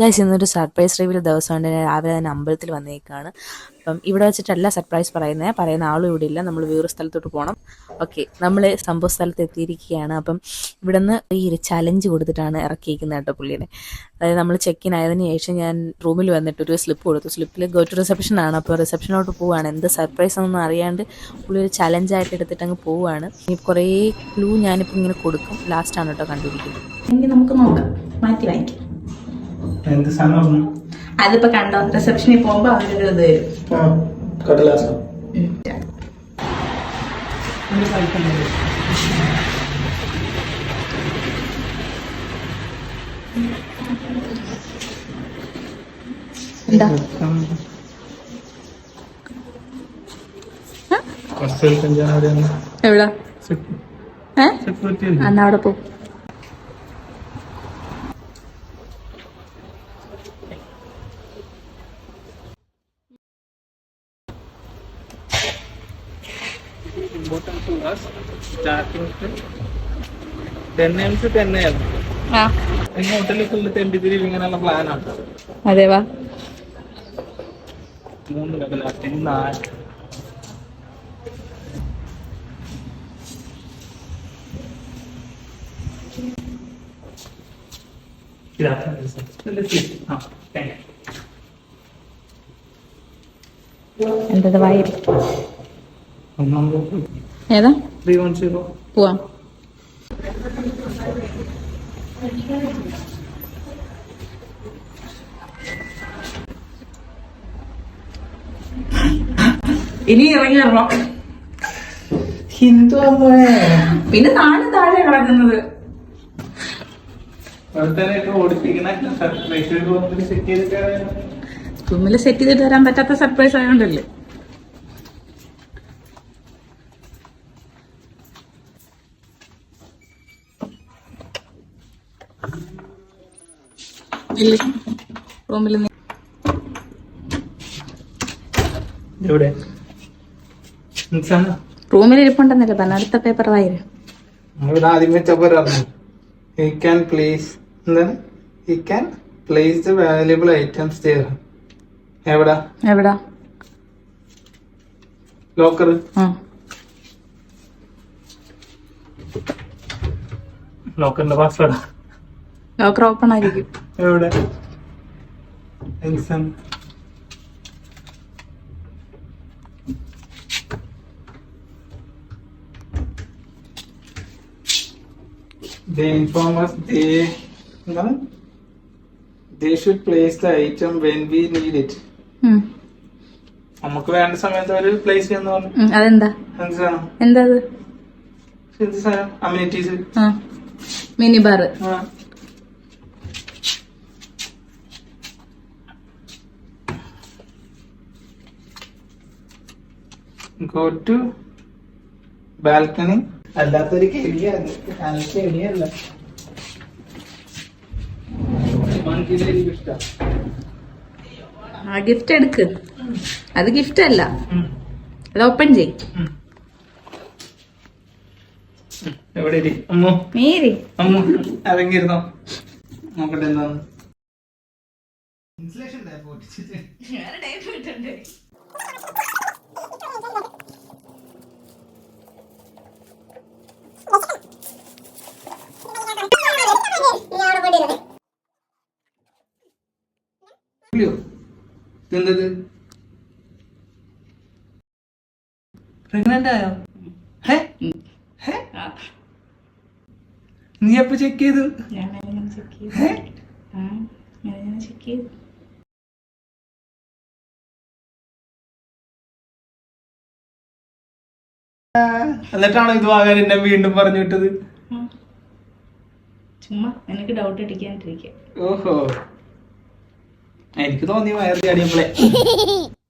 Guys ഇന്നൊരു surprise reveal ദിവസമുണ്ട് രാവിലെ തന്നെ അമ്പലത്തിൽ വന്നേക്കാണ്. അപ്പം ഇവിടെ വെച്ചിട്ടല്ല സർപ്രൈസ് പറയുന്നത് പറയുന്ന ആളും ഇവിടെ ഇല്ല. നമ്മൾ വേറെ സ്ഥലത്തോട്ട് പോകണം ഓക്കെ നമ്മൾ സംഭവ സ്ഥലത്ത് എത്തിയിരിക്കുകയാണ്. അപ്പം ഇവിടെ നിന്ന് ഈ ഒരു ചലഞ്ച് കൊടുത്തിട്ടാണ് ഇറക്കിയിരിക്കുന്നത് കേട്ടോ പുള്ളിയുടെ. അതായത് നമ്മൾ ചെക്ക് ഇൻ ആയതിനു ശേഷം ഞാൻ റൂമിൽ വന്നിട്ട് ഒരു സ്ലിപ്പ് കൊടുത്തു. സ്ലിപ്പിൽ ഗോ ടു റിസപ്ഷൻ ആണ്. അപ്പോൾ റിസപ്ഷനോട്ട് പോവുകയാണ് എന്ത് സർപ്രൈസ് ഒന്നും അറിയാണ്ട് പുള്ളി ഒരു ചലഞ്ചായിട്ട് എടുത്തിട്ട് അങ്ങ് പോവുകയാണ് ഇനി കുറേ ക്ലൂ ഞാനിപ്പോൾ ഇങ്ങനെ കൊടുക്കും. ലാസ്റ്റാണ് കേട്ടോ കണ്ടുപിടിക്കുന്നത്. ഇനി നമുക്ക് നോക്കാം. മാറ്റി വാങ്ങിക്കാം എന്ത് സാധനം അതിപ്പോ കണ്ടോ? റിസപ്ഷനിൽ പോകുമ്പോ അവരൊരു ഇത് തരും കടലാസം. എവിടാ? ഏ? സെക്യൂരിറ്റി അന്ന് അവിടെ പോ important to us starting to 10 am to 10 am ഹോട്ടലിൽ ഫുള്ള് തെണ്ടിത്തിരിവ് ഇങ്ങനെയുള്ള പ്ലാനാണ് അതെ വാ. മൂന്ന് കടലാസ് ഇനി നാല്. എന്തത് വായി ഒന്നാമത് ഏതാ? Three one zero. പോവാം. ഇനി ഇറങ്ങിയിറങ്ങോ ഹിന്ദു അമ്മേ പിന്നെ താഴെ താഴെ കിടക്കുന്നത്. റൂമിൽ റൂമിൽ സെറ്റ് ചെയ്തിട്ട് തരാൻ പറ്റാത്ത സർപ്രൈസ് ആയതുകൊണ്ടല്ലേ റൂമിൽ എവിടെ? റൂമിൽ ഇരിപ്പുണ്ടെന്നല്ലേ. പറഞ്ഞ അടുത്ത പേപ്പർ വായിര് ആദ്യം ക്യാൻ പ്ലേസ് എന്താണ്? He can place the valuable items ചെയ്യർ എവിടാ? എവിടാ? ലോക്കർ ലോക്കറിന്റെ പാസ്വേഡാ ലോക്കർ ഓപ്പൺ ആയിരിക്കും. എവിടെ? They inform us they എന്താണ്? they should place the item when we need it. ഉം. നമുക്ക് വേണ്ട സമയത്ത് അവർ പ്ലേസ് ചെയ്യുന്ന പറഞ്ഞു. അതെന്താ? എന്ത് അമിനിറ്റീസ് ആ. Mini bar go to balcony അല്ലാത്തൊരു ആ ഗിഫ്റ്റ് എടുക്ക്. അത് ഗിഫ്റ്റ് അല്ല. അത് ഓപ്പൺ ചെയ് എവിടെ ഇരി? അമ്മു. മേരി അമ്മു ഇറങ്ങിയിരുന്നോ നോക്കട്ടെ എന്താന്ന്. ഇല്ലയോ? ഇതെന്തത്? പ്രഗ്നന്റ് ആയോ? ഹേ? ഹേ? നീ അപ്പൊ ചെക്ക് ചെയ്തു? ഞാൻ ചെക്ക് ചെയ്തു ആ ഞാൻ ചെക്ക് ചെയ്തു. എന്നിട്ടാണോ ഇത് വാങ്ങാൻ എന്നെ വീണ്ടും പറഞ്ഞു വിട്ടത്? ചുമ്മാ എനിക്ക് ഡൗട്ട് അടിക്കാൻ ഓഹോ. എനിക്ക് തോന്നി വയർ